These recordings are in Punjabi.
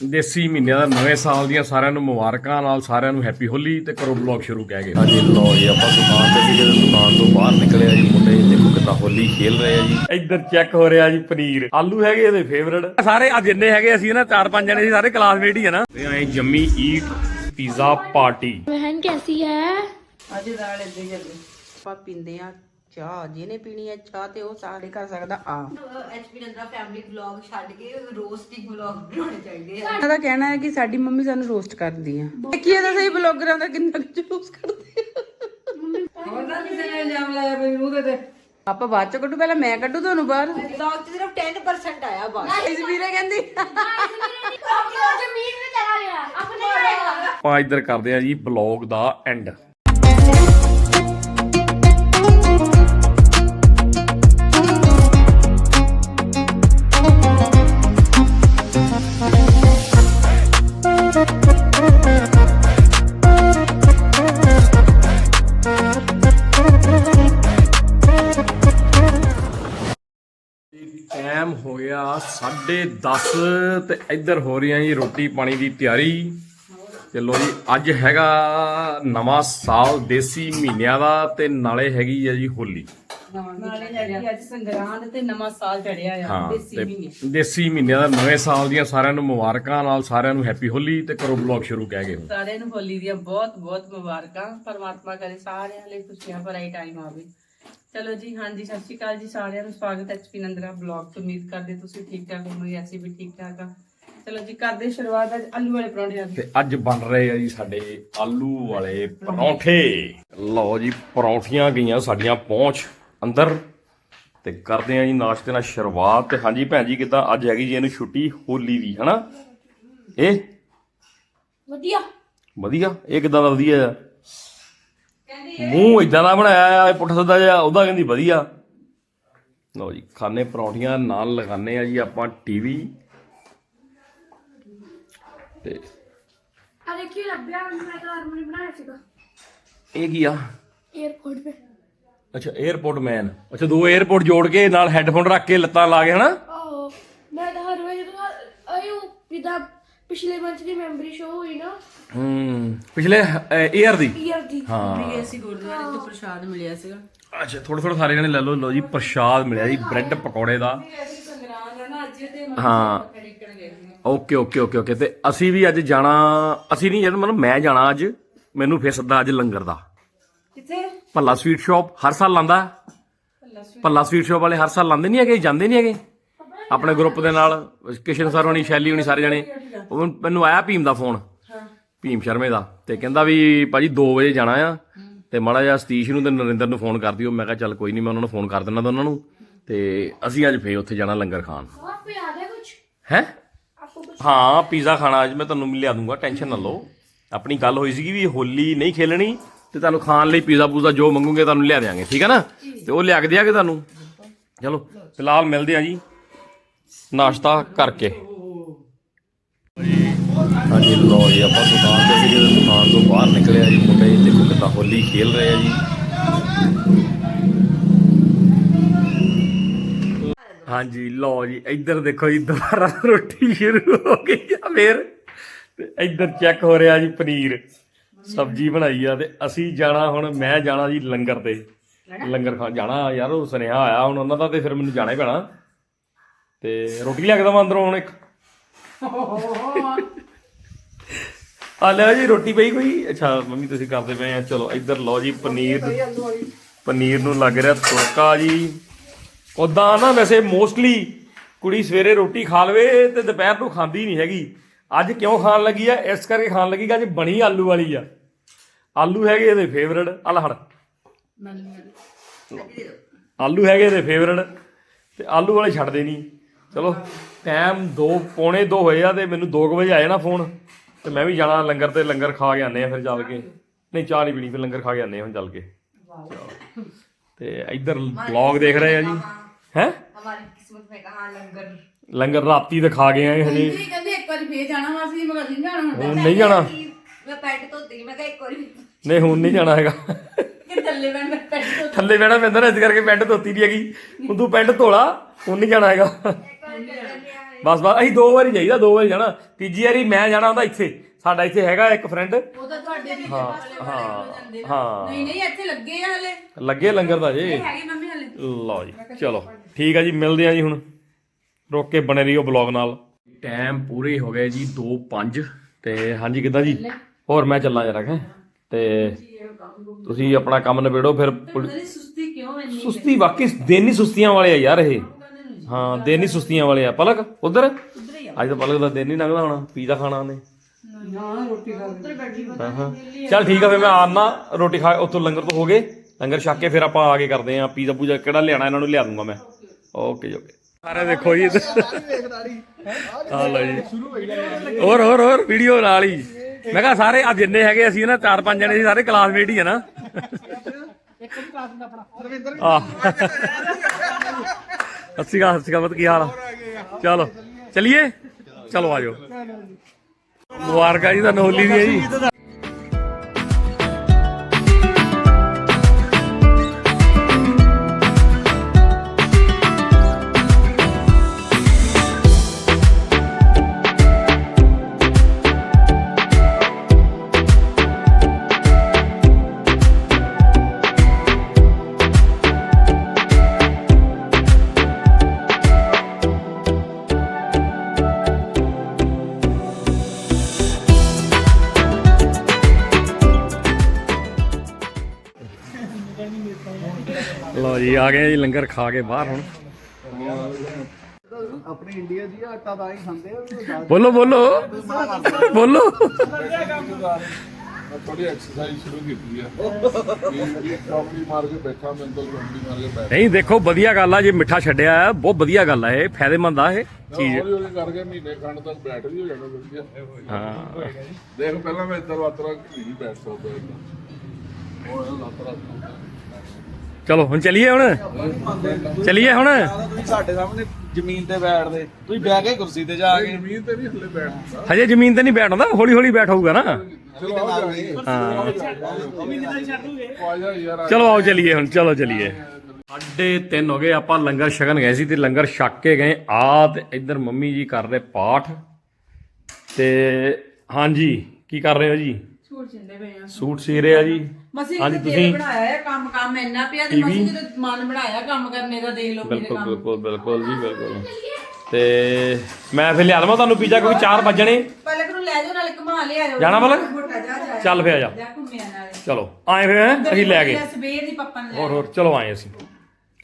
ਦੇਸੀ ਮਹੀਨਿਆਂ ਦਾ ਨਵੇਂ ਸਾਲ ਦੀਆਂ ਸਾਰਿਆਂ ਨੂੰ ਮੁਬਾਰਕਾਂ ਨਾਲ ਸਾਰਿਆਂ ਨੂੰ ਹੈਪੀ ਹੋਲੀ ਤੇ ਕਰੋ ਬਲੌਗ ਸ਼ੁਰੂ ਕਹਿ ਗਏ ਹਾਂਜੀ ਲਓ ਜੀ ਆਪਾਂ ਦੁਕਾਨ ਤੇ ਸੀਗੇ ਦੁਕਾਨ ਤੋਂ ਬਾਹਰ ਨਿਕਲਿਆ ਜੀ ਮੁੰਡੇ ਦੇਖੋ ਕਿੱਦਾਂ ਹੋਲੀ ਖੇਲ ਰਹੇ ਆ ਜੀ। ਇੱਧਰ ਚੈੱਕ ਹੋ ਰਿਹਾ ਜੀ ਪਨੀਰ। ਆਲੂ ਹੈਗੇ ਇਹਦੇ ਫੇਵਰਟ ਸਾਰੇ ਆ ਜਿੰਨੇ ਹੈਗੇ ਅਸੀਂ ਨਾ ਚਾਰ ਪੰਜ ਜਣੇ ਸੀ ਸਾਰੇ ਕਲਾਸਮੇਟ ਹੀ ਆ ਨਾ। ਤੇ ਐ ਜੰਮੀ ਈਟ ਪੀਜ਼ਾ ਪਾਰਟੀ ਬਹਿਨ ਕੈਸੀ ਹੈ ਅਜੇ ਦਾਲ ਇੱਦਾਂ ਹੀ ਪਾਪਿੰਦੇ ਆ ਚਾਹ ਜਿਹਨੇ ਪੀਣੀ ਹੈ ਚਾਹ ਤੇ ਉਹ ਸਾਰੇ ਕਰ ਸਕਦਾ। ਆ ਐਚਪੀ ਨੰਦਰਾ ਫੈਮਿਲੀ ਵਲੌਗ ਛੱਡ ਕੇ ਰੋਸਟਿੰਗ ਵਲੌਗ ਬਣਾਉਣੇ ਚਾਹੀਦੇ ਆ। ਉਹਨਾਂ ਦਾ ਕਹਿਣਾ ਹੈ ਕਿ ਸਾਡੀ ਮੰਮੀ ਸਾਨੂੰ ਰੋਸਟ ਕਰਦੀ ਆ। ਕੀ ਇਹਦਾ ਸਹੀ ਬਲੌਗਰਾਂ ਦਾ ਕਿੰਨਾ ਜੂਸ ਕਰਦੇ ਉਹਨਾਂ ਕਿਸੇ ਨੇ ਇਲਜ਼ਾਮ ਲਾਇਆ ਬਈ ਮੂੰਹ ਤੇ ਪਾਪਾ ਬਾਅਦ ਚ ਕੱਢੂ ਪਹਿਲਾਂ ਮੈਂ ਕੱਢੂ ਤੁਹਾਨੂੰ ਬਾਹਰ। ਵਲੌਗ ਤੇ ਸਿਰਫ 10% ਆਇਆ ਬਾਅਦ ਇਸ ਵੀਰੇ ਕਹਿੰਦੀ। ਆਪਾਂ ਇੱਧਰ ਕਰਦੇ ਆ ਜੀ ਬਲੌਗ ਦਾ ਐਂਡ ਟਾਈਮ ਹੋ ਗਿਆ 10:30 ਤੇ ਇੱਧਰ ਹੋ ਰਹੀਆਂ ਜੀ ਰੋਟੀ ਪਾਣੀ ਦੀ ਤਿਆਰੀ। ਚਲੋ ਜੀ ਅੱਜ ਹੈਗਾ ਨਵਾਂ ਸਾਲ ਦੇਸੀ ਮਹੀਨਿਆਂ ਦਾ ਤੇ ਨਾਲੇ ਹੈਗੀ ਆ ਜੀ ਹੋਲੀ। ਨਾਲੇ ਹੈਗੀ ਅੱਜ ਸੰਗਰਾਂਦ ਤੇ ਨਵਾਂ ਸਾਲ ਚੜਿਆ ਆ ਹਾਂ ਦੇਸੀ ਤੇ ਮਹੀਨੇ। ਦੇਸੀ ਮਹੀਨਿਆਂ ਦਾ ਨਵੇਂ ਸਾਲ ਦੀਆਂ ਸਾਰਿਆਂ ਨੂੰ ਮੁਬਾਰਕਾਂ ਨਾਲ ਸਾਰਿਆਂ ਨੂੰ ਹੈਪੀ ਹੋਲੀ ਤੇ ਕਰੋ ਬਲੌਗ ਸ਼ੁਰੂ ਕਹਿ ਗਏ। ਸਾਰਿਆਂ ਨੂੰ ਹੋਲੀ ਦੀਆਂ ਬਹੁਤ ਬਹੁਤ ਮੁਬਾਰਕਾਂ। ਪਰਮਾਤਮਾ ਕਰੇ ਸਾਰਿਆਂ ਲਈ ਖੁਸ਼ੀਆਂ ਭਰਾ ਟਾਈਮ ਆਵੇ। ਚਲੋ ਜੀ ਹਾਂਜੀ ਸਤਿ ਸ਼੍ਰੀ ਅਕਾਲ ਜੀ ਸਾਰਿਆਂ ਨੂੰ। ਸਵਾਗਤ ਹੈ ਐਚਪੀ ਨੰਦਰਾ ਬਲੌਗ ਤੋਂ ਉਮੀਦ ਕਰਦੇ ਤੁਸੀਂ ਠੀਕ ਠਾਕ ਹੋਵੋਗੇ ਅਸੀਂ ਵੀ ਠੀਕ ਠਾਕ ਆ ਚਲੋ ਜੀ ਕਰਦੇ ਸ਼ੁਰੂਆਤ ਅੱਜ ਆਲੂ ਵਾਲੇ ਪਰੌਂਠੇ ਨਾਲ ਤੇ ਅੱਜ ਬਣ ਰਹੇ ਆ ਜੀ ਸਾਡੇ ਆਲੂ ਵਾਲੇ ਪਰੌਂਠੇ। ਲਓ ਜੀ ਪਰੌਂਠੀਆਂ ਗਈਆਂ ਸਾਡੀਆਂ ਪਹੁੰਚ ਅੰਦਰ। ਤੇ ਕਰਦੇ ਆ ਜੀ ਨਾਸ਼ਤੇ ਨਾਲ ਸ਼ੁਰੂਆਤ। ਤੇ ਹਾਂਜੀ ਭੈਣ ਜੀ ਕਿਦਾਂ ਅੱਜ ਹੈਗੀ ਜੀ ਇਹਨੂੰ ਛੁੱਟੀ ਹੋਲੀ ਦੀ ਹਨਾ? ਇਹ? ਵਧੀਆ। ਵਧੀਆ? ਇਹ ਕਿਦਾਂ ਦਾ ਵਧੀਆ ਆ? ਮੂੰਹ ਇਦਾਂ ਦਾ ਬਣਾਇਆ ਆ ਪੁੱਠ ਸਦਾ ਜਿਹਾ ਉਹਦਾ ਕਹਿੰਦੀ ਵਧੀਆ। ਲਓ ਜੀ ਖਾਣੇ ਪਰੌਂਠੀਆਂ ਨਾਲ ਲਗਾਣੇ ਆ ਜੀ ਆਪਾਂ ਟੀਵੀ। ਤੇ ਅਰੇ ਕੀ ਲੱਭਿਆ? ਅੱਛਾ 에어ਪੋਰਟ ਮੈਨ ਅੱਛਾ ਦੋ 에어ਪੋਰਟ ਜੋੜ ਕੇ ਨਾਲ ਹੈੱਡਫੋਨ ਰੱਖ ਕੇ ਲੱਤਾਂ ਲਾ ਕੇ ਹਨਾ? ਆਹੋ ਮੈਂ ਤਾਂ ਹਰ ਵੇਲੇ ਜਦੋਂ ਆਇਓ ਪਿਤਾ ਪਿਛਲੇ ਮੰਥ ਦੀ ਮੈਮਰੀ ਸ਼ੋ ਹੋਈ ਨਾ। ਹੂੰ ਪਿਛਲੇ ਏਅਰ ਦੀ? ਈਅਰ ਦੀ। ਹਾਂ। ਵੀ ਅਸੀਂ ਗੁਰਦੁਆਰੇ ਤੋਂ ਪ੍ਰਸ਼ਾਦ ਮਿਲਿਆ ਸੀਗਾ। ਅੱਛਾ ਥੋੜਾ ਥੋੜਾ ਸਾਰੇ ਜਣੇ ਲੈ ਲਓ ਲਓ ਜੀ ਪ੍ਰਸ਼ਾਦ ਮਿਲਿਆ ਜੀ ਬ੍ਰੈਡ ਪਕੌੜੇ ਦਾ। ਹਾਂ। ਓਕੇ ਓਕੇ ਓਕੇ ਓਕੇ ਤੇ ਅਸੀਂ ਵੀ ਅੱਜ ਜਾਣਾ ਅਸੀਂ ਨਹੀਂ ਜਾਣਾ ਮਤਲਬ ਮੈਂ ਜਾਣਾ ਅੱਜ ਮੈਨੂੰ ਫੇਰ ਸੱਦਾ ਅੱਜ ਲੰਗਰ ਦਾ। ਕਿੱਥੇ? ਭੱਲਾ ਸਵੀਟ ਸ਼ਾਪ ਹਰ ਸਾਲ ਲਾਂਦਾ। ਭੱਲਾ ਸਵੀਟ ਸ਼ਾਪ ਵਾਲੇ ਹਰ ਸਾਲ ਲਾਂਦੇ ਨਹੀਂ ਹੈਗੇ ਜਾਂਦੇ ਨਹੀਂ ਹੈਗੇ। ਆਪਣੇ ਗਰੁੱਪ ਦੇ ਨਾਲ ਕਿਸ਼ਨ ਸਰ ਹੋਣੀ ਸ਼ੈਲੀ ਹੋਣੀ ਸਾਰੇ ਜਣੇ। ਉਹ ਮੈਨੂੰ ਆਇਆ ਭੀਮ ਦਾ ਫੋਨ ਭੀਮ ਸ਼ਰਮੇ ਦਾ। ਤੇ ਕਹਿੰਦਾ ਵੀ ਭਾਜੀ 2 ਵਜੇ ਜਾਣਾ ਆ। ਤੇ ਮਾੜਾ ਜਿਹਾ ਸਤੀਸ਼ ਨੂੰ ਤੇ ਨਰਿੰਦਰ ਨੂੰ ਫੋਨ ਕਰ ਦਿਓ। ਮੈਂ ਕਿਹਾ ਚੱਲ ਕੋਈ ਨਹੀਂ ਮੈਂ ਉਹਨਾਂ ਨੂੰ ਫੋਨ ਕਰ ਦਿੰਦਾ ਦੋਨਾਂ ਨੂੰ। ਤੇ ਅਸੀਂ ਅੱਜ ਫੇਰ ਉੱਥੇ ਜਾਣਾ ਲੰਗਰ ਖਾਣ। ਆਪੇ ਆ ਗਿਆ ਕੁਝ ਹੈ? ਹਾਂ ਪੀਜ਼ਾ ਖਾਣਾ ਅੱਜ ਮੈਂ ਤੁਹਾਨੂੰ ਲਿਆ ਦੂੰਗਾ ਟੈਨਸ਼ਨ ਨਾ ਲਓ। ਆਪਣੀ ਗੱਲ ਹੋਈ ਸੀਗੀ ਵੀ ਹੋਲੀ ਨਹੀਂ ਖੇਲਣੀ ਤੇ ਤੁਹਾਨੂੰ ਖਾਣ ਲਈ ਪੀਜ਼ਾ ਪੂਜ਼ਾ ਜੋ ਮੰਗੂਗੇ ਤੁਹਾਨੂੰ ਲਿਆ ਦੇਾਂਗੇ ਠੀਕ ਹੈ ਨਾ? ਤੇ ਉਹ ਲਿਆ ਕੇ ਦਿਆਂਗੇ ਤੁਹਾਨੂੰ। ਚਲੋ ਫਿਲਹਾਲ ਮਿਲਦੇ ਆ ਜੀ। ਨਾਸ਼ਤਾ ਕਰਕੇ। ਹਾਂਜੀ ਲੋ ਜੀ, ਆਪਾਂ ਦੁਕਾਨ ਤੇ ਸੀਗੇ ਤੇ ਦੁਕਾਨ ਤੋਂ ਬਾਹਰ ਨਿਕਲਿਆ ਜੀ। ਮੁੰਡੇ ਦੇਖੋ ਕਿੱਦਾਂ ਹੋਲੀ ਖੇਲ ਰਹੇ ਆ ਜੀ। ਹਾਂਜੀ, ਲਓ ਜੀ, ਇੱਧਰ ਦੇਖੋ ਜੀ, ਦੁਬਾਰਾ ਰੋਟੀ ਸ਼ੁਰੂ ਹੋ ਗਈ ਆ ਫੇਰ। ਤੇ ਇੱਧਰ ਚੈੱਕ ਹੋ ਰਿਹਾ ਜੀ ਪਨੀਰ। ਸਬਜ਼ੀ ਬਣਾਈ ਆ ਤੇ ਅਸੀਂ ਜਾਣਾ ਹੁਣ, ਮੈਂ ਜਾਣਾ ਜੀ ਲੰਗਰ ਤੇ। ਲੰਗਰ ਖਾਣ ਜਾਣਾ ਯਾਰ, ਉਹ ਸੁਨੇਹਾ ਆਇਆ ਹੁਣ ਉਹਨਾਂ ਦਾ ਤੇ ਫਿਰ ਮੈਨੂੰ ਜਾਣਾ ਹੀ ਪੈਣਾ। ਤੇ ਰੋਟੀ ਲਿਆ ਕੇ ਦਵਾਂ ਅੰਦਰੋਂ ਹੁਣ ਇੱਕ। ਆ ਲਿਆ ਜੀ ਰੋਟੀ ਪਈ ਕੋਈ? ਅੱਛਾ ਮੰਮੀ ਤੁਸੀਂ ਕਰਦੇ ਪਏ ਆ। ਚਲੋ ਇੱਧਰ ਲਓ ਜੀ ਪਨੀਰ। ਪਨੀਰ ਨੂੰ ਲੱਗ ਰਿਹਾ ਤੜਕਾ ਜੀ। ਉਦਾਂ ਨਾ ਵੈਸੇ ਮੋਸਟਲੀ ਕੁੜੀ ਸਵੇਰੇ ਰੋਟੀ ਖਾ ਲਵੇ ਤੇ ਦੁਪਹਿਰ ਨੂੰ ਖਾਂਦੀ ਨਹੀਂ ਹੈਗੀ। ਅੱਜ ਕਿਉਂ ਖਾਣ ਲੱਗੀ ਆ? ਇਸ ਕਰਕੇ ਖਾਣ ਲੱਗੀ ਕਿ ਅੱਜ ਬਣੀ ਆਲੂ ਵਾਲੀ ਆ। ਆਲੂ ਹੈਗੇ ਇਹਦੇ ਫੇਵਰਟ ਅਲਹੜ ਆਲੂ ਹੈਗੇ ਇਹਦੇ ਫੇਵਰਟ ਤੇ ਆਲੂ ਵਾਲੇ ਛੱਡਦੇ ਨਹੀਂ। ਚਲੋ ਟਾਈਮ 2 ਪੌਣੇ 2 ਹੋਏ ਆ ਤੇ ਮੈਨੂੰ 2 ਵਜੇ ਆਏ ਨਾ ਫੋਨ ਤੇ ਮੈਂ ਵੀ ਜਾਣਾ ਲੰਗਰ ਤੇ ਲੰਗਰ ਖਾ ਕੇ ਆਨੇ ਆ ਫਿਰ ਚੱਲ ਕੇ ਨਹੀਂ ਚਾਹ ਨਹੀਂ ਪੀਣੀ ਫਿਰ ਲੰਗਰ ਖਾ ਕੇ ਆਨੇ ਆ ਹੁਣ ਚੱਲ ਕੇ ਤੇ ਇੱਧਰ ਵਲੌਗ ਦੇਖ ਰਹੇ ਆ ਜੀ ਹੈ ਹਮਾਰੀ ਕਿਸਮਤ में कहा लंगर ਲੰਗਰ ਰਾਤੀ ਤੇ ਖਾ ਗਏ ਆ ਹਜੇ ਕਹਿੰਦੇ ਇੱਕ ਵਾਰੀ ਫੇਰ ਜਾਣਾ ਵਾ ਅਸੀਂ ਮਗਰ ਨਹੀਂ ਜਾਣਾ ਹੁਣ ਨਹੀਂ ਜਾਣਾ मैं पैंट धोती मैं कहा एक बार ਨਹੀਂ ਹੁਣ ਨਹੀਂ ਜਾਣਾ ਹੈਗਾ ਕਿ ਥੱਲੇ ਬੈਠ ਮੈਂ ਪੈਂਟ ਤੋਂ ਥੱਲੇ ਬਹਿਣਾ ਪੈਂਦਾ ਨਾ ਇਸ ਕਰਕੇ ਪੈਂਟ ਧੋਤੀ ਨਹੀਂ ਹੈਗੀ ਹੁਣ ਤੂੰ ਪੈਂਟ ਧੋਲਾ ਹੁਣ ਨਹੀਂ ਜਾਣਾ ਹੈਗਾ ਬਸ ਬਸ ਅਸੀਂ ਦੋ ਵਾਰੀ ਜਾਈਦਾ ਦੋ ਵਾਰੀ ਜਾਣਾ। ਤੀਜੀ ਵਾਰੀ ਮੈਂ ਜਾਣਾ ਹੁੰਦਾ ਇੱਥੇ। ਸਾਡਾ ਇੱਥੇ ਹੈਗਾ ਇੱਕ ਫਰੈਂਡ ਉਹ ਤਾਂ ਤੁਹਾਡੇ ਵੀ ਹਾਂ ਹਾਂ ਹਾਂ ਨਹੀਂ ਨਹੀਂ ਇੱਥੇ ਲੱਗੇ ਆ ਹਲੇ। ਲੱਗੇ ਲੰਗਰ ਦਾ ਜੇ ਹੈਗੇ ਮੰਮੀ ਹਲੇ। ਲਓ ਜੀ ਚਲੋ। ਠੀਕ ਆ ਜੀ ਮਿਲਦੇ ਆ ਜੀ ਹੁਣ। ਰੋਕ ਕੇ ਬਣੇ ਰਹੀਓ ਬਲੌਗ ਨਾਲ। ਟਾਈਮ ਪੂਰੇ ਹੋ ਗਏ ਜੀ 2:05 ਤੇ ਹਾਂਜੀ ਕਿੱਦਾਂ ਜੀ? ਹੋਰ ਮੈਂ ਚੱਲਾਂ ਜਰਾ ਹੈ ਤੇ ਤੁਸੀਂ ਆਪਣਾ ਕੰਮ ਨਿਬੇੜੋ ਫਿਰ ਸੁਸਤੀ ਕਿਉਂ ਇੰਨੀ ਸੁਸਤੀ ਵਾਕਈ ਦਿਨ ਹੀ ਸੁਸਤੀਆਂ ਵਾਲੇ ਆ ਯਾਰ ਇਹ। ਹਾਂ ਦਿਨ ਹੀ ਸੁਸਤੀਆਂ ਵਾਲੇ ਆ। ਪਲਕ ਉਧਰ? ਅੱਜ ਤਾਂ ਪਲਕ ਦਾ ਦਿਨ ਹੀ ਲੰਘਦਾ ਹੋਣਾ ਪੀਜ਼ਾ ਖਾਣਾ ਉਹਨੇ। ਹਾਂ ਹਾਂ। ਚੱਲ ਠੀਕ ਆ ਫੇ ਮੈਂ ਆਨਾ ਰੋਟੀ ਖਾ ਉੱਥੋਂ ਲੰਗਰ ਤੋਂ ਹੋ ਗਏ। ਲੰਗਰ ਛੱਕ ਕੇ ਫਿਰ ਆਪਾਂ ਆ ਕੇ ਕਰਦੇ ਆ ਪੀਜ਼ਾ ਪੂਜਾ ਕਿਹੜਾ ਲਿਆਣਾ ਇਹਨਾਂ ਨੂੰ ਲਿਆ ਦੂੰਗਾ ਮੈਂ। ਓਕੇ ਜੀ ਓਕੇ ਸਾਰੇ ਦੇਖੋ ਜੀ। ਆ ਲਓ ਜੀ। ਹੋਰ ਹੋਰ ਹੋਰ ਵੀਡੀਓ ਨਾਲ ਹੀ। ਮੈਂ ਕਿਹਾ ਸਾਰੇ ਆ ਜਿੰਨੇ ਹੈਗੇ ਅਸੀਂ ਨਾ ਚਾਰ ਪੰਜ ਜਣੇ ਸੀ ਸਾਰੇ ਕਲਾਸਮੇਟ ਹੀ ਆ ਨਾ। ਆ ਸੱਚੀ ਗੱਲ ਸੱਚੀ ਗੱਲ ਕੀ ਹਾਲ ਆ? ਚਲੋ, ਚਲਿਏ? ਚਲੋ ਆਜੋ ਮੁਬਾਰਕਾਂ ਜੀ ਤੁਹਾਨੂੰ ਹੋਲੀ ਦੀ ਹੈ ਜੀ। ਆ ਗਏ ਜੀ ਲੰਗਰ ਖਾ ਕੇ ਬਾਹਰ ਹੁਣ। ਆਪਣੀ ਇੰਡੀਆ ਦੀ ਆਟਾ ਤਾਂ ਹੀ ਖਾਂਦੇ ਆ ਬੋਲੋ ਬੋਲੋ। ਬੋਲੋ। ਮੈਂ ਥੋੜੀ ਐਕਸਰਸਾਈਜ਼ ਸ਼ੁਰੂ ਕੀਤੀ ਆ। ਚੌਕੜੀ ਮਾਰ ਕੇ ਬੈਠਾ ਮੈਂ ਤਾਂ ਚੌਕੜੀ ਮਾਰ ਕੇ ਬੈਠ। ਨਹੀਂ ਦੇਖੋ ਵਧੀਆ ਗੱਲ ਆ ਜੇ ਮਿੱਠਾ ਛੱਡਿਆ ਬਹੁਤ ਵਧੀਆ ਗੱਲ ਆ ਇਹ ਫਾਇਦੇਮੰਦ ਆ ਇਹ ਚੀਜ਼। ਹੌਲੀ ਹੌਲੀ ਕਰਕੇ ਮਹੀਨੇ ਖੰਡ ਤੱਕ ਬੈਠ ਵੀ ਹੋ ਜਾਣਾ ਵਧੀਆ। ਹਾਂ। ਦੇਖ ਪਹਿਲਾਂ ਮੈਂ ਇੱਧਰ ਵਾਤਰਾ ਨਹੀਂ ਬੈਠ ਸਕਦਾ। ਉਹ ਲਾਤਰਾ ਚਲੋ ਹੁਣ ਚਲੀਏ ਹੁਣ? ਚਲੀਏ ਹੁਣ? ਤੁਸੀਂ ਸਾਡੇ ਸਾਹਮਣੇ ਜ਼ਮੀਨ ਤੇ ਬੈਠਦੇ ਤੁਸੀਂ ਬਹਿ ਕੇ ਕੁਰਸੀ ਤੇ ਜਾ ਕੇ। ਜ਼ਮੀਨ ਤੇ ਨਹੀਂ ਹੱਲੇ ਬੈਠ ਹੁੰਦਾ। ਹਜੇ ਜ਼ਮੀਨ ਤੇ ਨਹੀਂ ਬੈਠਦਾ ਹੌਲੀ ਹੌਲੀ ਬੈਠੂਗਾ ਨਾ। ਚਲੋ ਆਓ ਚਲੀਏ ਹੁਣ ਚਲੋ ਚਲੀਏ। ਸਾਢੇ ਤਿੰਨ ਹੋ ਗਏ ਆਪਾਂ ਲੰਗਰ ਛਕਣ ਗਏ ਸੀ ਤੇ ਲੰਗਰ ਛਕ ਕੇ ਗਏ। ਆ ਤੇ ਇੱਧਰ ਮੰਮੀ ਜੀ ਕਰ ਰਹੇ ਪਾਠ। ਤੇ ਹਾਂਜੀ ਕੀ ਕਰ ਰਹੇ ਹੋ ਜੀ? ਪਏ ਆ। ਸੂਟ ਸੀ ਰਹੇ ਜੀ। ਹਾਂਜੀ, ਤੇ ਤੁਸੀਂ- ਬਣਾਇਆ ਹੈ ਕੰਮ ਕੰਮ ਇੰਨਾ ਪਿਆ ਤੇ TV ਮਸੀਂ ਜਦੋਂ ਮਨ ਬਣਾਇਆ ਕੰਮ ਕਰਨੇ ਦਾ ਦੇਖ ਲਓ ਮੇਰੇ ਬਿਲਕੁਲ ਕੰਮ। ਬਿਲਕੁਲ ਬਿਲਕੁਲ ਜੀ ਬਿਲਕੁਲ। ਤੇ ਮੈਂ ਫਿਰ ਲਿਆ ਦਵਾਂ ਤੁਹਾਨੂੰ ਪੀਜ਼ਾ ਕਿਉਂਕਿ 4 ਵੱਜਣੇ। ਪਲਕ ਨੂੰ ਲੈ ਜਾਓ ਨਾਲੇ ਘੁਮਾ ਲਿਆਇਓ ਜਾਣਾ ਪਲਕ? ਮੋਟਾ ਜਾ ਜਾ ਚੱਲ ਫੇ ਆ ਜਾ। ਜਾ ਘੁੰਮਿਆ ਨਾਲੇ। ਚਲੋ ਆਏ ਫੇ ਅਸੀਂ ਲੈ ਗਏ। ਸਵੇਰ ਦੀ ਪੱਪਾ ਨੇ ਹੋਰ ਹੋਰ ਚਲੋ ਆਏ ਅਸੀਂ।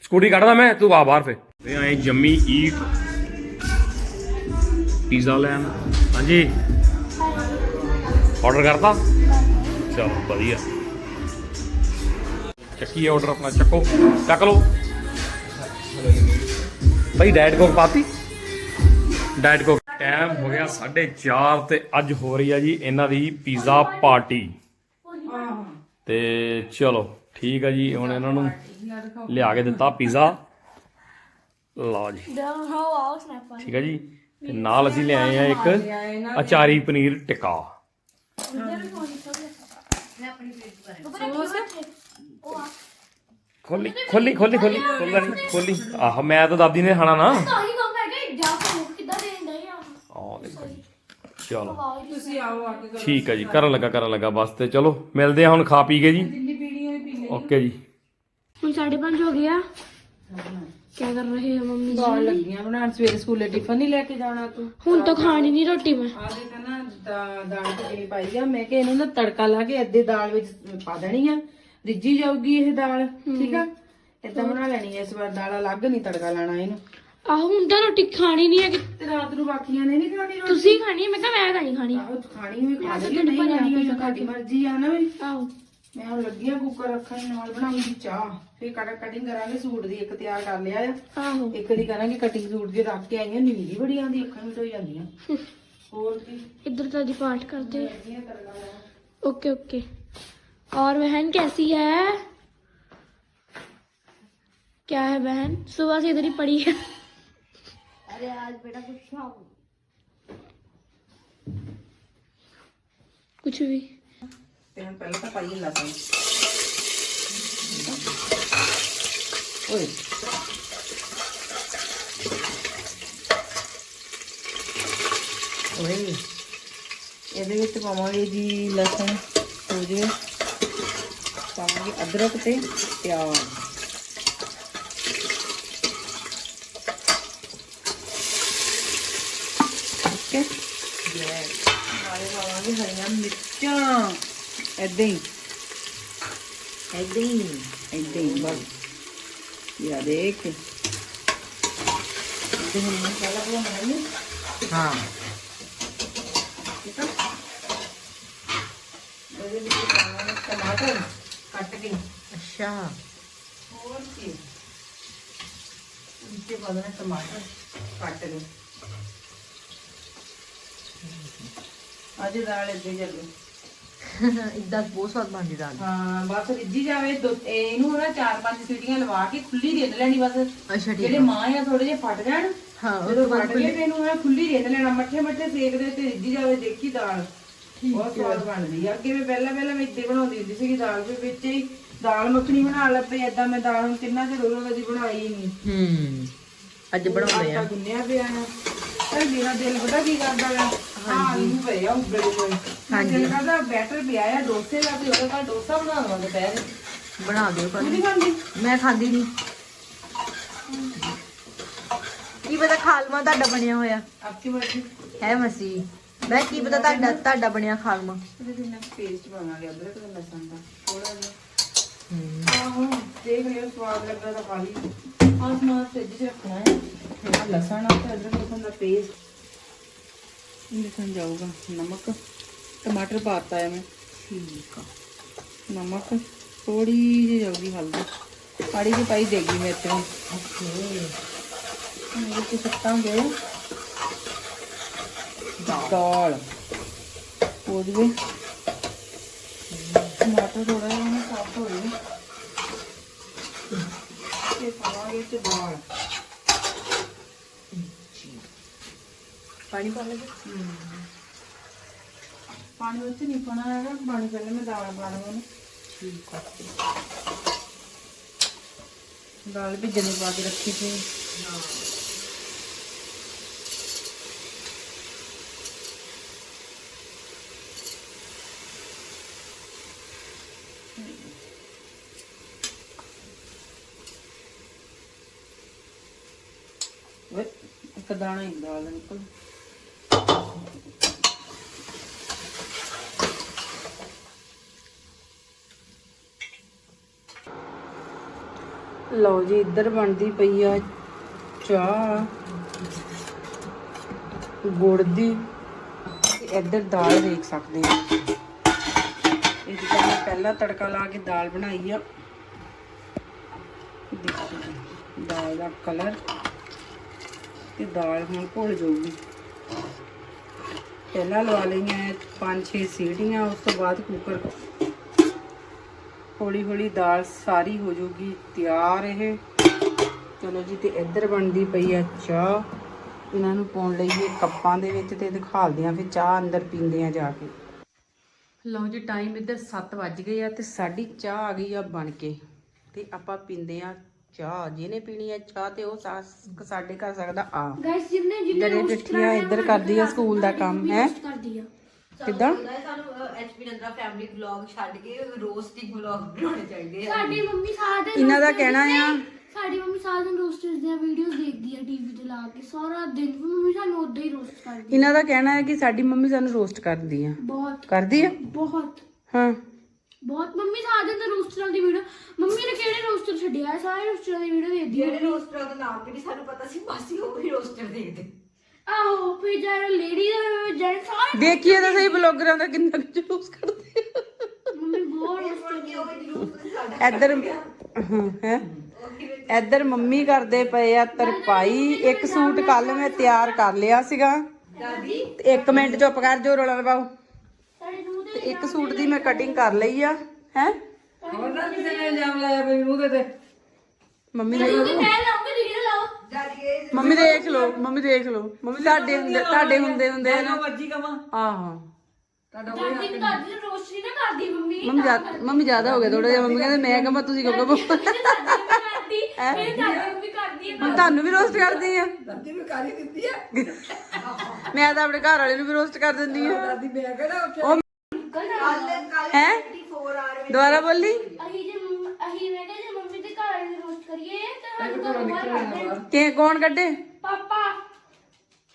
ਸਕੂਟੀ ਕੱਢਦਾ ਮੈਂ ਤੂੰ ਆ ਬਾਹਰ ਫੇ ਇਹ ਆਏ ਜੰਮੀ ਈਟ। ਪੀਜ਼ਾ ਲੈਣ। ਹਾਂਜੀ। ਆਰਡਰ ਕਰਤਾ? ਚਲੋ ਵਧੀਆ। ਚੱਕੀ ਆਰਡਰ ਆਪਣਾ? ਚੱਕੋ। ਚੱਕ ਲਓ। ਭਾਈ ਡਾਇਟ ਕੋਕ ਪਾਤੀ? Diet coke. ਟਾਈਮ ਹੋ ਗਿਆ 4:30 ਤੇ ਅੱਜ ਹੋ ਰਹੀ ਆ ਜੀ ਇਹਨਾਂ ਦੀ ਪੀਜ਼ਾ ਪਾਰਟੀ ਤੇ ਚਲੋ, ਠੀਕ ਆ ਜੀ, ਹੁਣ ਇਹਨਾਂ ਨੂੰ ਲਿਆ ਕੇ ਦਿੱਤਾ ਪੀਜ਼ਾ ਲਓ ਜੀ। ਠੀਕ ਆ ਜੀ। ਤੇ ਨਾਲ ਅਸੀਂ ਲਿਆਏ ਆ ਇੱਕ ਅਚਾਰੀ ਪਨੀਰ ਟਿੱਕਾ। ਖੋਲੀ ਖੋਲੀ ਖੋਲੀ ਖੋਲੀ ਨਹੀਂ ਖੋਲੀ। ਆਹ ਮੈਂ ਤਾਂ ਦਾਦੀ ਨੇ ਖਾਣਾ ਨਾ। ਤਾਂ ਹੀ ਕੰਮ ਹੈ ਕਿ ਜਾ ਕੇ ਮੁੱਕ ਕਿੱਦਾਂ ਦੇ ਦਿੰਦਾ ਹੀ ਆ। ਆਹ ਦੇਖੋ ਜੀ। ਚਲੋ। ਤੁਸੀਂ ਆਓ ਆ ਕੇ ਠੀਕ ਆ ਜੀ ਕਰਨ ਲੱਗਾ ਕਰਨ ਲੱਗਾ ਬਸ ਤੇ ਚਲੋ ਮਿਲਦੇ ਆ ਹੁਣ ਖਾ ਪੀ ਕੇ ਜੀ। ਓਕੇ ਜੀ। ਹੁਣ 5:30 ਹੋ ਗਿਆ ਕੀ ਕਰ ਰਹੇ ਹੋ ਮੰਮੀ ਦਾਲ ਲੱਗੀਆਂ ਬਣਾਉਣ ਸਵੇਰੇ ਸਕੂਲੇ ਟਿਫਨ ਨਹੀਂ ਲੈ ਕੇ ਜਾਣਾ ਤੂੰ। ਹੁਣ ਤਾਂ ਖਾਣੀ ਨਹੀਂ ਰੋਟੀ ਮੈਂ। ਆ ਦੇਖ ਨਾ ਦਾ- ਦਾਲ ਤੇ ਪਾਈ ਆ ਮੈਂ ਕਿ ਇਹਨੂੰ ਨਾ ਤੜਕਾ ਲਾ ਕੇ ਅੱਧੇ ਦਾਲ ਵਿੱਚ ਪਾ ਦੇਣੀ ਆ। ਰਿੱਝੀ ਜਾਊਗੀ ਇਹ ਦਾਲ ਠੀਕ ਆ? ਏਦਾਂ ਬਣਾ ਲੈਣੀ ਆ ਇਸ ਵਾਰ ਦਾਲ ਅਲੱਗ ਨਹੀਂ ਤੜਕਾ ਲਾਣਾ ਇਹਨੂੰ। ਆਹੋ ਹੁਣ ਤਾਂ ਰੋਟੀ ਖਾਣੀ ਨਹੀਂ ਹੈ ਕਿ ਤੇ ਰਾਤ ਨੂੰ ਬਾਕੀਆਂ ਨੇ ਨਹੀਂ ਖਾਣੀ ਰੋਟੀ? ਤੁਸੀਂ ਖਾਣੀ ਹੈ ਮੈਂ ਕਿਹਾ ਮੈਂ ਤਾਂ ਨਹੀਂ ਖਾਣੀ। ਆਹੋ ਖਾਣੀ ਹੋਈ ਖਾ ਲਈ ਨਹੀਂ ਖਾਣੀ ਹੋਈ ਤਾਂ ਮਰਜ਼ੀ ਆ ਨਾ ਵੀ? ਆਹੋ। ਮੈਂ ਹੁਣ ਲੱਗੀ ਆ ਕੁੱਕਰ ਰੱਖਣ ਨਾਲ ਬਣਾਉਂਗੀ ਚਾਹ ਫੇਰ ਕਟ ਕਟਿੰਗ ਕਰਾਂਗੇ ਸੂਟ ਦੀ ਇੱਕ ਤਿਆਰ ਕਰ ਲਿਆ ਆ ਆਹੋ ਇੱਕ ਦੀ ਕਰਾਂਗੇ ਕਟਿੰਗ ਸੂਟ ਦੀ ਰੱਖ ਕੇ ਆਈਆਂ ਨੀਲੀ ਬੜੀ ਆਂਦੀ ਅੱਖਾਂ ਮਿਟ ਹੋ ਜਾਂਦੀਆਂ ਹੋਰ ਕੀ इधर दादी पाठ करते ओके ओके और बहन कैसी है क्या है बहन सुबह से इधर ही पड़ी है अरे आज बेटा कुछ कुछ भी ਤੇ ਹੁਣ ਪਹਿਲਾਂ ਤਾਂ ਪਾਈਏ ਲਸਣ ਓਏ। ਓਏ। ਇਹਦੇ ਵਿੱਚ ਪਾਵਾਂਗੇ ਜੀ ਲਸਣ ਹੋ ਜੇ ਪਾਵਾਂਗੇ ਅਦਰਕ ਤੇ ਪਿਆਜ਼। ਓਕੇ। ਯੈਸ ਨਾਲੇ ਪਾਵਾਂਗੇ ਹਰੀਆਂ ਮਿਰਚਾਂ। ਏਦਾਂ ਹੀ ਏਦਾਂ ਹੀ ਏਦਾਂ ਹੀ ਬਸ ਯਾ ਦੇਖ ਤੇ ਹੁਣ ਮਸਾਲਾ ਪਾਵਾਂਗੇ ਹਾਂ ਠੀਕ ਆ ਇਹਦੇ ਵਿੱਚ ਪਾਵਾਂਗੇ ਟਮਾਟਰ ਕੱਟ ਕੇ ਅੱਛਾ ਹੋਰ ਕੀ ਇੱਥੇ ਪਾ ਦੇਣਾ ਟਮਾਟਰ ਕੱਟ ਕੇ ਅੱਜ ਦਾਲ ਇੱਥੇ ਚੱਲੂ ਇਦਾਂ ਬਹੁਤ ਸਵਾਦ ਬਣਦੀ ਦਾਲ। ਹਾਂ ਬਸ ਰਿੱਝੀ ਜਾਵੇ ਦੋ- ਇਹਨੂੰ ਨਾ ਚਾਰ ਪੰਜ ਸੀਟੀਆਂ ਲਵਾ ਕੇ ਖੁੱਲੀ ਰਿੱਝ ਲੈਣੀ ਬਸ। ਅੱਛਾ ਜਿਹੜੇ ਮਾਂ ਆ ਥੋੜੇ ਜਿਹੇ ਫਟ ਜਾਣ। ਹਾਂ ਜਦੋਂ ਫਟ ਗਏ ਤੇ ਇਹਨੂੰ ਐਂ ਖੁੱਲੀ ਰਿੱਝ ਲੈਣਾ ਮੱਠੇ ਮੱਠੇ ਸੇਕ ਦੇ ਤੇ ਰਿੱਝੀ ਜਾਵੇ ਦੇਖੀ ਦਾਲ। ਬਹੁਤ ਸਵਾਦ ਬਣਦੀ ਆ। ਅੱਗੇ ਮੈਂ ਪਹਿਲਾਂ ਪਹਿਲਾਂ ਮੈਂ ਇੱਦਾਂ ਬਣਾਉਂਦੀ ਹੁੰਦੀ ਸੀਗੀ ਦਾਲ ਦੇ ਵਿੱਚ ਹੀ ਦਾਲ ਮੱਖਣੀ ਬਣਾ ਲੱਪੇ ਏਦਾਂ ਮੈਂ ਦਾਲ ਹੁਣ ਕਿੰਨਾ ਚਿਰ ਹੋ ਗਿਆ ਕਦੀ ਬਣਾਈ ਹੀ ਨਹੀਂ ਹੂੰ। ਅੱਜ ਬਣਾਉਂਦੇ ਆਟਾ ਗੁੰਨਿਆ ਪਿਆ ਆ ਪਰ ਮੇਰਾ ਦਿਲ ਪਤਾ ਕੀ ਕਰਦਾ ਹੈ ਹਾਂ ਆਲੂ ਪਏ ਆ ਉਬਲੇ ਹੋਏ ਹਾਂਜੀ। ਦਿਲ ਕਰਦਾ ਬੈਟਰ ਪਿਆ ਆ ਡੋਸੇ ਦਾ ਤੇ ਉਹਦਾ ਕੱਲ ਡੋਸਾ ਬਣਾ ਲਵਾਂਗੇ ਦੁਪਹਿਰ। ਬਣਾ ਦਿਓ ਤੂੰ ਨਹੀਂ ਖਾਂਦੀ? ਮੈਂ ਖਾਂਦੀ ਨਹੀਂ ਕੀ ਪਤਾ ਖਾਲਮਾ ਤੁਹਾਡਾ ਬਣਿਆ ਹੋਇਆ। ਆਪਕੀ ਮਰਜ਼ੀ ਹੈ ਮਸੀ। ਮੈਂ ਕੀ ਪਤਾ ਤੁਹਾਡਾ ਤੁਹਾਡਾ ਬਣਿਆ ਖਾਲਮਾ ਇਹਦੇ ਵਿੱਚ ਨਾ ਪੇਸਟ ਪਾਵਾਂਗੇ ਅਦਰਕ ਤੇ ਲਸਣ ਦਾ। ਥੋੜਾ ਜਿਹਾ। ਆਹੋ ਦੇਖ ਲਿਓ ਸਵਾਦ ਲੱਗਾ ਤਾਂ ਖਾ ਲਈ ਆਹ ਸਮਾਨ ਫ੍ਰਿਜ 'ਚ ਰੱਖਣਾ ਹੈ। ਆਹ ਲਸਣ ਆ ਤੇ ਅਦਰਕ ਲਸਣ ਦਾ ਪੇਸਟ ਲਸਣ ਜਾਊਗਾ ਨਮਕ। ਟਮਾਟਰ ਪਾਤਾ ਹੈ ਮੈਂ। ਠੀਕ ਆ। ਨਮਕ ਥੋੜੀ ਜਿਹੀ ਜਾਊਗੀ ਹਲਦੀ। ਪਾੜੀ ਜਿਹੀ ਪਾਈ ਦੇਗੀ ਮੈਂ ਤੇ। ਓਕੇ। ਇਹ ਤੇ ਸੱਤਾਂਗੇ ਦਾਲ। ਜਵੇ ਟਮਾਟਰ ਥੋੜਾ ਜਿਹਾ ਨਾ ਸਾਫ਼ ਹੋ ਜਾਵੇ ਤੇ ਪਾਵਾਂਗੇ ਤੇ ਦਾਲ। ਪਾਣੀ ਪਾ ਲਗੇ ਪਾਣੀ ਵਿੱਚ ਨਹੀਂ ਪਾਣਾ ਹੈਗਾ ਪਾਣੀ ਪਹਿਲੇ ਮੈਂ ਦਾਲ ਪਾ ਲਵਾਂ ਠੀਕ ਆ। ਦਾਲ ਭਿੱਜਣ ਪਾ ਕੇ ਰੱਖੀ ਸੀ ਇੱਕ ਦਾਣਾ ਹੀ ਦਾਲ ਨਿਕਲ। ਲਓ ਜੀ, ਇੱਧਰ ਬਣਦੀ ਪਈ ਆ ਚਾਹ, ਗੁੜ ਦੀ। ਇੱਧਰ ਦਾਲ ਦੇਖ ਸਕਦੇ ਆ। ਇਹ ਜਿਹੜਾ ਮੈਂ ਪਹਿਲਾਂ ਤੜਕਾ ਲਾ ਕੇ ਦਾਲ ਬਣਾਈ ਆ। ਦੇਖੋ ਦਾਲ ਦਾ ਕਲਰ ਤੇ ਦਾਲ ਹੁਣ ਘੁਲ ਜਾਊਗੀ। ਪਹਿਲਾਂ ਲਵਾ ਲਈਆਂ 5-6 ਸੀਟੀਆਂ, ਉਸ ਤੋਂ ਬਾਅਦ ਕੁੱਕਰ ਹੌਲੀ ਹੌਲੀ ਦਾਲ ਸਾਰੀ ਹੋ ਜਾਊਗੀ, ਤਿਆਰ ਇਹ। ਚਲੋ ਜੀ, ਤੇ ਇੱਧਰ ਬਣਦੀ ਪਈ ਆ ਚਾਹ। ਇਹਨਾਂ ਨੂੰ ਪਾਉਣ ਲਈ ਇਹ ਕੱਪਾਂ ਦੇ ਵਿੱਚ ਤੇ ਦਿਖਾਲਦੇ ਆ ਫਿਰ ਚਾਹ ਅੰਦਰ ਪੀਂਦੇ ਆ ਜਾ ਕੇ। ਲਓ ਜੀ ਟਾਈਮ ਇੱਧਰ 7 ਵੱਜ ਗਏ ਆ ਤੇ ਸਾਡੀ ਚਾਹ ਆ ਗਈ ਆ ਬਣ ਕੇ। ਤੇ ਆਪਾਂ ਪੀਂਦੇ ਆ ਚਾਹ ਜਿਹਨੇ ਪੀਣੀ ਆ ਚਾਹ ਤੇ ਉਹ ਸਾ- ਸਾਡੇ ਕਰ ਸਕਦਾ ਆ। ਗਾਇਸ ਜਿੰਨੇ ਜਿੰਨੇ ਜਿਹੜੇ ਪਿੱਠੀਆਂ ਇੱਧਰ ਕਰਦੀ ਆ ਸਕੂਲ ਦਾ ਕੰਮ ਹੈ? ਕਰਦੀ ਆ। ਕਿੱਦਾਂ? ਸਾਨੂੰ ਐਚਪੀ ਨੰਦਰਾ ਫੈਮਿਲੀ ਵਲੌਗ ਛੱਡ ਕੇ ਰੋਸਟਿੰਗ ਵਲੌਗ ਬਣਾਉਣੇ ਚਾਹੀਦੇ ਆ। ਸਾਡੀ ਮੰਮੀ ਸਾਰਾ ਦਿਨ ਇਹਨਾਂ ਦਾ roast ਕਹਿਣਾ ਆ ਸਾਡੀ ਮੰਮੀ ਸਾਰਾ ਦਿਨ ਰੋਸਟਰਸ ਦੀਆਂ ਵੀਡੀਓਜ਼ ਦੇਖਦੀ ਆ ਟੀਵੀ ਤੇ ਲਾ ਕੇ। ਸਾਰਾ ਦਿਨ ਮੰਮੀ ਸਾਨੂੰ ਉਦਾਂ ਹੀ ਰੋਸਟ ਕਰਦੀ ਇਹਨਾਂ ਦਾ ਕਹਿਣਾ ਹੈ ਕਿ ਸਾਡੀ ਮੰਮੀ ਸਾਨੂੰ ਰੋਸਟ ਕਰਦੀ ਆ। ਬਹੁਤ। ਕਰਦੀ ਆ? ਬਹੁਤ। ਹਾਂ। ਬਹੁਤ ਮੰਮੀ ਸਾਰਾ ਦਿਨ ਰੋਸਟਰਾਂ ਦੀ ਵੀਡੀਓ ਮੰਮੀ ਨੇ ਕਿਹੜੇ ਰੋਸਟਰ ਛੱਡਿਆ? ਹੈ? ਸਾਰੇ ਰੋਸਟਰਾਂ ਦੀ ਵੀਡੀਓ ਦੇਖਦੀ ਆ ਜਿਹੜੇ ਰੋਸਟਰਾਂ ਦਾ ਨਾਮ ਵੀ ਨਹੀਂ ਸਾਨੂੰ ਪਤਾ ਸੀ ਮਾਸੀ ਉਹ ਵੀ ਰੋਸਟਰ ਦੇਖਦੇ। ਆਹੋ ਫਿਰ ਜਿਹੜੇ ਲੇਡੀ ਦਾ ਜਿਹੜੇ ਸਾਰੇ ਦੇਖੀਏ ਤਾਂ ਸਹੀ ਬਲੌਗਰਾਂ ਦਾ ਕਿੰਨਾ ਕੁ ਜਲੂਸ ਕਰਦੇ ਆ। ਮੰਮੀ ਬਹੁਤ roast ਕਿ ਉਹ ਵੀ ਜਲੂਸ ਸਾਡਾ ਇੱਧਰ ਹਾਂ ਹੈ? ਇੱਧਰ ਮੰਮੀ ਕਰਦੇ ਪਏ ਆ ਤਰਪਾਈ। ਇੱਕ ਸੂਟ ਕੱਲ ਮੈਂ ਤਿਆਰ ਕਰ ਲਿਆ ਸੀਗਾ। ਦਾਦੀ? ਤੇ ਇੱਕ ਮਿੰਟ ਚੁੱਪ ਕਰ ਜੋ ਰੋਲਾ ਨੂੰ ਤੇ ਇੱਕ ਸੂਟ ਦੀ ਮੈਂ ਕਟਿੰਗ ਕਰ ਲਈ ਆ ਹੈ? ਹੋਰ ਨਾ ਕਿਸੇ ਨੇ ਇਲਜ਼ਾਮ ਲਾਇਆ ਬਈ ਮੂੰਹ ਤੇ ਮੰਮੀ ਦੇ ਮੰਮੀ ਦੇਖ ਲਓ ਮੰਮੀ ਦੇਖ ਲਓ। ਮੰਮੀ ਤੁਹਾਡੇ ਹੁੰਦੇ ਤੁਹਾਡੇ ਹੁੰਦੇ ਹੁੰਦੇ ਨਾ। ਵੱਜੀ ਕਮਾ ਆਹੋ। ਦਾਦੀ ਵੀ ਦਾਦੀ ਨੂੰ ਰੋਸਟ ਨਹੀਂ ਨਾ ਕਰਦੀ ਮੰਮੀ ਮੰਮੀ ਜ਼ਿਆਦਾ ਮੰਮੀ ਜ਼ਿਆਦਾ ਹੋ ਗਿਆ ਥੋੜਾ ਜਿਹਾ। ਮੰਮੀ ਕਹਿੰਦੇ ਮੈਂ ਕਹਾਂ ਤੁਸੀਂ ਕਹੋ? ਵੀ ਕਰਦੀ ਮੇਰੀ ਦਾਦੀ ਵੀ ਕਰਦੀ ਹੈ ਹੁਣ ਤੁਹਾਨੂੰ ਵੀ ਰੋਸਟ ਕਰਦੀ ਆ। ਦਾਦੀ ਵੀ ਕਰ ਦਿੰਦੀ ਆ। ਮੈਂ ਤਾਂ ਆਪਣੇ ਘਰ ਵਾਲੇ ਨੂੰ ਵੀ ਰੋਸਟ ਕਰ ਦਿੰਦੀ ਆ। ਦਾਦੀ ਮੈਂ ਕਿਹੜਾ ਹੈ? ਦੁਬਾਰਾ ਬੋਲੀ। ਅਹੀ ਜੇ ਮੰਮ- ਅਹੀ ਮੈਂ ਕਿਹਾ ਜੇ ਮੰਮੀ ਦੇ ਘਰ ਵਾਲੇ ਨੂੰ ਰੋਸਟ ਕਰੀਏ ਤਾਂ ਸਾਨੂੰ ਘਰੋਂ ਬਾਹਰ ਕੱਢ ਦੇਣ। ਕਿ ਕੌਣ ਕੱਢੇ? ਪਾਪਾ।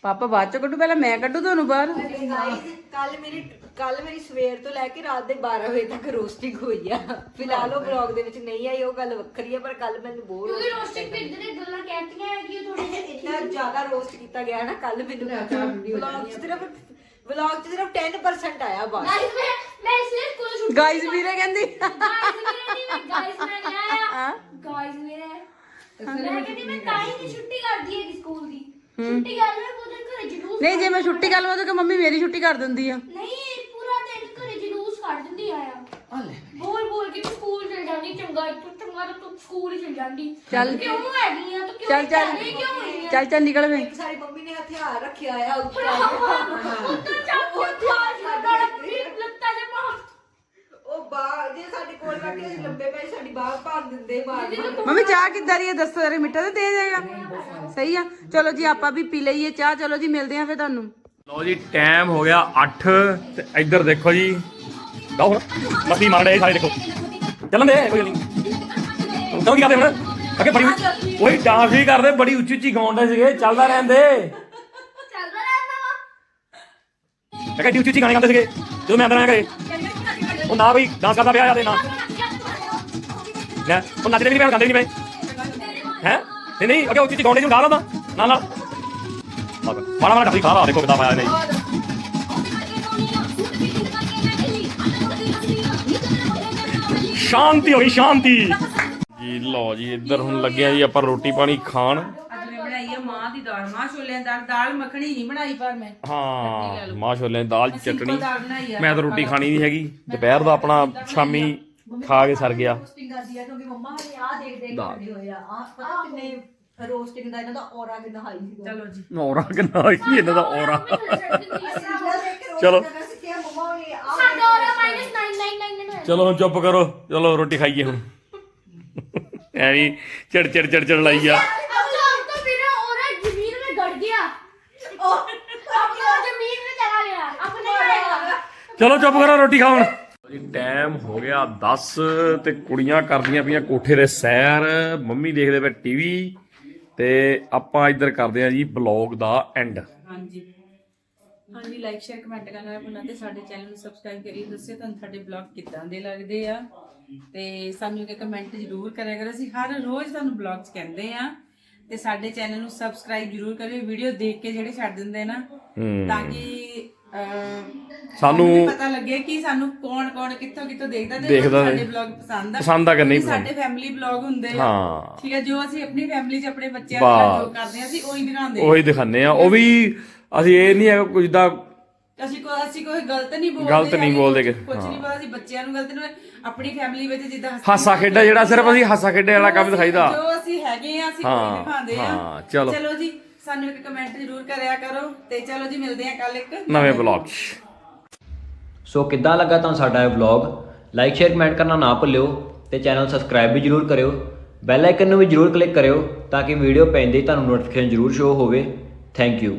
ਪਾਪਾ ਬਾਅਦ ਚ ਕੱਢੂ ਪਹਿਲਾਂ ਮੈਂ ਕੱਢੂ ਤੁਹਾਨੂੰ ਬਾਹਰ? ਕੱਲ ਮੇਰੀ ਕੱਲ ਮੇਰੀ ਸਵੇਰ ਤੋਂ ਲੈ ਕੇ ਰਾਤ ਦੇ 12 ਵਜੇ ਤੱਕ ਰੋਸਟਿੰਗ ਹੋਈ ਆ। ਫਿਲਹਾਲ ਉਹ ਵਲੌਗ ਦੇ ਵਿੱਚ ਨਹੀਂ ਆਈ ਉਹ ਗੱਲ ਵੱਖਰੀ ਆ ਪਰ ਕੱਲ ਮੈਨੂੰ ਬਹੁਤ ਕਿਉਂਕਿ ਰੋਸਟਿੰਗ ਪਿੰਡ ਦੇ ਗੱਲਾਂ ਕਹਿਤੀਆਂ ਹੈ ਕਿ ਉਹ ਥੋੜੀ ਜਿਹੀ ਇੰਨਾ ਜ਼ਿਆਦਾ ਰੋਸਟ ਕੀਤਾ ਗਿਆ ਨਾ ਕੱਲ ਮੈਨੂੰ ਸਿਰਫ ਵਲੌਗ 'ਚ ਸਿਰਫ 10% ਆਇਆ ਬਸ ਗਾਇਸ ਮੈਂ ਮੈਂ ਇਸ ਲਈ ਸਕੂਲ ਛੁੱਟੀ ਗਾਈਜ਼ ਵੀਰੇ ਕਹਿੰਦੀ। ਗਾਇਸ ਮੇਰੇ ਨਹੀਂ ਮੈਂ ਗਾਇਸ ਮੈਂ ਗਿਆ ਆ ਗਾਇਸ ਮੇਰੇ ਮੈਂ ਕਹਿੰਦੀ ਮੈਂ ਤਾਂ ਹੀ ਨਹੀਂ ਛੁੱਟੀ ਕਰਦੀ ਹੈ ਸਕੂਲ ਦੀ। ਛੁੱਟੀ ਕਰ ਲੈ ਪੂਰੇ ਘਰੇ ਜਲੂਸ ਨਹੀਂ ਜੇ ਮੈਂ ਛੁੱਟੀ ਕਰ ਲਵਾਂ ਤਾਂ ਕਿ ਮੰਮੀ ਮੇਰੀ ਛੁੱਟੀ ਕਰ ਦਿੰਦੀ ਆ। ਨਹੀਂ ਪੂਰਾ ਦਿਨ ਘਰੇ ਜਲੂਸ ਕੱਢ ਦਿੰਦੀ ਆ ਆ ਬੋਲ ਬੋਲ ਕੇ ਤੂੰ ਸਕੂਲ ਚਲ ਜਾਂਦੀ ਚੰਗਾ ਤੂੰ ਚੰਗਾ ਤਾਂ ਤੂੰ ਸਕੂਲ ਹੀ ਚਲ ਜਾਂਦੀ। ਚੱਲ। ਕਿਉਂ ਹੈਗੀ ਆ? ਤੂੰ ਕਿਉਂ ਚੱਲ ਚੱਲ। ਨਹੀਂ ਕਿਉਂ ਹੋਈ ਆ? ਚੱਲ ਚੱਲ ਨਿਕਲ ਵੇ। ਸਾਡੀ ਮੰਮੀ ਨੇ ਹਥਿਆਰ ਰੱਖਿਆ ਆ ਉੱਪਰ ਉੱਤੋਂ ਚੱਕ ਕੇ ਖਾ ਛੱਡਾ ਲੱਤਾਂ ਦੇ ਮਾਰ ਉਹ ਬਾਹ ਜੇ ਸਾਡੇ ਕੋਲ ਬੈਠੇ ਅਸੀਂ ਲੰਬੇ ਪੈ ਸਾਡੀ ਬਾਹ ਭੰਨ ਦਿੰਦੇ ਮਾਰ ਮੰਮੀ ਚਾਹ ਕਿੱਦਾਂ ਦੀ ਹੈ ਦੱਸੋ ਯਾਰ ਮਿੱਠਾ ਤੇ ਤੇਜ਼ ਹੈਗਾ ਸਹੀ ਆ। ਚਲੋ ਜੀ ਆਪਾਂ ਵੀ ਪੀ ਲਈਏ ਚਾਹ। ਚਲੋ ਜੀ ਮਿਲਦੇ ਆ ਫਿਰ ਤੁਹਾਨੂੰ। ਲਓ ਜੀ ਟਾਈਮ ਹੋ ਗਿਆ 8 ਤੇ ਇੱਧਰ ਦੇਖੋ ਜੀ। ਲਓ ਹੁਣ ਮਾਰ ਰਹੇ ਸਾਰੇ ਦੇਖੋ। ਚੱਲਣ ਦੇ ਕੋਈ ਨਹੀਂ। ਤਾਂ ਕੀ ਕਰਦੇ ਹੁਣ? ਅੱਗੇ ਬੜੀ ਉਹੀ ਡਾਂਸ ਵੀ ਕਰਦੇ ਬੜੀ ਉੱਚੀ ਉੱਚੀ ਗਾਉਂਦੇ ਸੀਗੇ ਚੱਲਦਾ ਰਹਿੰਦੇ ਚੱਲਦਾ ਰਹਿੰਦਾ ਵਾ। ਉੱਚੀ ਉੱਚੀ ਗਾਣੇ ਗਾਉਂਦੇ ਸੀਗੇ ਜਦੋਂ ਮੈਂ ਅੰਦਰ ਆਇਆ ਘਰੇ। ਉਹ ਨਾ ਬਈ ਡਾਂਸ ਕਰਦਾ ਪਿਆ ਜਾਂਦੇ ਨਾ। ਲੈ ਉਹ ਨੱਚਦੇ ਵੀ ਨਹੀਂ ਗਾਉਂਦੇ ਨਹੀਂ ਪਏ। ਹੈ? ਨਹੀਂ ਨਹੀਂ ਅੱਗੇ ਉੱਚੀ ਉੱਚੀ ਗਾਉਂਦੇ ਸੀ ਗਾ ਲਾਂਦਾ। ਨਾਲ ਨਾਲ। ਮਾੜਾ ਮਾੜਾ ਡੱਬੀ ਖਾ ਲਾ ਦੇਖੋ ਕਿਦਾਂ ਪਾਇਆ ਨਹੀਂ। ਸ਼ਾਂਤੀ ਹੋ ਗਈ ਸ਼ਾਂਤੀ। ਜੀ ਲਓ ਜੀ ਇੱਧਰ ਹੁਣ ਲੱਗਿਆ ਜੀ ਆਪਾਂ ਰੋਟੀ ਪਾਣੀ ਖਾਣ। ਅੱਜ ਮੈਂ ਬਣਾਈ ਆ ਮਾਂ ਦੀ ਦਾਲ ਮਾਂ ਛੋਲਿਆਂ ਦੀ ਦਾਲ ਦਾਲ ਮੱਖਣੀ ਨਹੀਂ ਬਣਾਈ ਪਰ ਮੈਂ। ਹਾਂ ਮਾਂ ਛੋਲੇ ਦੀ ਦਾਲ ਚਟਣੀ। ਦਾਲ ਬਣਾਈ ਆ। ਮੈਂ ਤਾਂ ਰੋਟੀ ਖਾਣੀ ਨਹੀਂ ਹੈਗੀ। ਦੁਪਹਿਰ ਦਾ ਆਪਣਾ ਸ਼ਾਮੀ ਖਾ ਕੇ ਸਰ ਗਿਆ। ਰੋਸਟਿੰਗ ਕਰਦੀ ਆ ਕਿਉਂਕਿ ਮੰਮਾ ਹਲੇ ਆ ਦੇਖ ਦੇਖ ਦਾਲ। ਖੜੇ ਹੋਏ ਆ। ਆ ਪਤਾ ਕਿੰਨੇ ਰੋਸਟਿੰਗ ਦਾ ਇਹਨਾਂ ਦਾ ਔਰਾ ਕਿੰਨਾ ਹਾਈ ਸੀ ਚਲੋ ਜੀ। ਔਰਾ ਕਿੰਨਾ ਹੀ ਇਹਨਾਂ ਦਾ ਔਰਾ ਚਲੋ। ਚਲੋ ਸਿੱਖਿਆ ਮੰਮਾ ਨੇ ਆ ਸਾਡਾ ਔਰਾ -99999 ਹੈ ਚਲੋ ਹੁਣ ਚੁੱਪ ਕਰੋ ਚਲੋ ਰੋਟੀ ਖਾਈਏ ਹੁਣ ਐਵੇਂ ਚੜ ਚੜ ਚੜ ਚੜ ਲਾਈ ਆ अब तो अब तो मेरा औरा जमीन में गड़ गया अब तो जमीन में चला गया अब नहीं आएगा ਚਲੋ ਚੁੱਪ ਕਰੋ ਰੋਟੀ ਖਾਣ ਜੀ ਟਾਈਮ ਹੋ ਗਿਆ 10 ਤੇ ਕੁੜੀਆਂ ਕਰਦੀਆਂ ਪਈਆਂ ਕੋਠੇ ਦੇ ਸੈਰ ਮੰਮੀ ਦੇਖਦੇ ਪਏ ਟੀਵੀ ਤੇ ਆਪਾਂ ਇੱਧਰ ਕਰਦੇ ਆ ਜੀ ਬਲੌਗ ਦਾ ਐਂਡ ਹਾਂਜੀ ਹਾਂਜੀ ਲਾਈਕ ਸ਼ੇਅਰ ਕਮੈਂਟ ਕਰਨਾ ਨਾ ਭੁੱਲਣਾ ਤੇ ਸਾਡੇ ਚੈਨਲ ਨੂੰ ਸਬਸਕ੍ਰਾਈਬ ਕਰੀ ਦੱਸਿਓ ਤੁਹਾਨੂੰ ਸਾਡੇ ਬਲੌਗ ਕਿੱਦਾਂ ਦੇ ਲੱਗਦੇ ਆ। ਤੇ ਸਾਨੂੰ ਇੱਕ ਕਮੈਂਟ ਜ਼ਰੂਰ ਕਰਿਆ ਕਰੋ। ਅਸੀਂ ਹਰ ਰੋਜ਼ ਤੁਹਾਨੂੰ ਬਲੌਗਸ ਕਹਿੰਦੇ ਆ। ਤੇ ਸਾਡੇ ਚੈਨਲ ਨੂੰ ਸਬਸਕ੍ਰਾਈਬ ਜ਼ਰੂਰ ਕਰਿਓ। ਵੀਡੀਓ ਦੇਖ ਕੇ ਜਿਹੜੇ ਛੱਡ ਦਿੰਦੇ ਨਾ ਤਾਂ ਕਿ ਸਾਨੂੰ ਪਤਾ ਲੱਗੇ ਕਿ ਸਾਨੂੰ ਕੌਣ ਕੌਣ ਕਿੱਥੋਂ ਕਿੱਥੋਂ ਦੇਖਦਾ ਤੇ ਸਾਡੇ। ਬਲੌਗ ਪਸੰਦ ਆ। ਪਸੰਦ ਆ ਕਿ ਨਹੀਂ ਸਾਡੇ ਫੈਮਿਲੀ ਬਲੌਗ ਹੁੰਦੇ ਆ। ਹਾਂ। ਠੀਕ ਹੈ ਜੋ ਅਸੀਂ ਆਪਣੀ ਫੈਮਿਲੀ 'ਚ ਆਪਣੇ ਬੱਚਿਆਂ ਨਾਲ ਜੋ ਕਰਦੇ ਆ ਅਸੀਂ ਉਹੀ ਦਿਖਾਉਂਦੇ ਆ। ਉਹੀ ਦਿਖਾਉਂਦੇ ਆ। ਉਹ ਵੀ ਅਸੀਂ ਇਹ ਨਹੀਂ ਹੈ ਕੁਝ ਦਾ ਅਸੀਂ ਕੋਈ ਅਸੀਂ ਕੋਈ ਗਲਤ ਨਹੀਂ ਬੋਲਦੇ ਗਲਤ ਨਹੀਂ ਬੋਲਦੇ ਕਿ- ਕੁਝ ਨਹੀਂ ਬੋਲਦੇ ਅਸੀਂ ਬੱਚਿਆਂ ਨੂੰ ਗਲਤ ਨਹੀਂ ਆਪਣੀ ਫੈਮਿਲੀ ਵਿੱਚ ਜਿੱਦਾਂ ਹੱਸੀ ਹਾਸਾ ਖੇਡਾ ਜਿਹੜਾ ਸਿਰਫ ਅਸੀਂ ਹਾਸਾ ਖੇਡੇ ਵਾਲਾ ਕੰਮ ਦਿਖਾਈਦਾ। ਜੋ ਅਸੀਂ ਹੈਗੇ ਆ ਅਸੀਂ ਹਾਂ, ਕੋਈ ਦਿਖਾਉਂਦੇ ਆ। ਹਾਂ, ਚਲੋ। ਚਲੋ ਜੀ ਸਾਨੂੰ ਇੱਕ ਕਮੈਂਟ ਜ਼ਰੂਰ ਕਰਿਆ ਕਰੋ ਤੇ ਚਲੋ ਜੀ ਮਿਲਦੇ ਆ ਕੱਲ ਇੱਕ ਨਵੇਂ ਬਲੌਗ 'ਚ। ਸੋ ਕਿੱਦਾਂ ਲੱਗਾ ਤੁਹਾਨੂੰ ਸਾਡਾ ਇਹ ਵਲੌਗ ਲਾਈਕ ਸ਼ੇਅਰ ਕਮੈਂਟ ਕਰਨਾ ਨਾ ਭੁੱਲਿਓ ਤੇ ਚੈਨਲ ਸਬਸਕ੍ਰਾਈਬ ਵੀ ਜਰੂਰ ਕਰਿਓ। ਬੈਲ ਆਈਕਨ ਨੂੰ ਵੀ ਜਰੂਰ ਕਲਿੱਕ ਕਰਿਓ ਤਾਂ ਕਿ ਵੀਡੀਓ ਪੈਂਦੇ ਹੀ ਤੁਹਾਨੂੰ ਨੋਟੀਫਿਕੇਸ਼ਨ ਜਰੂਰ ਸ਼ੋ ਹੋਵੇ। Thank you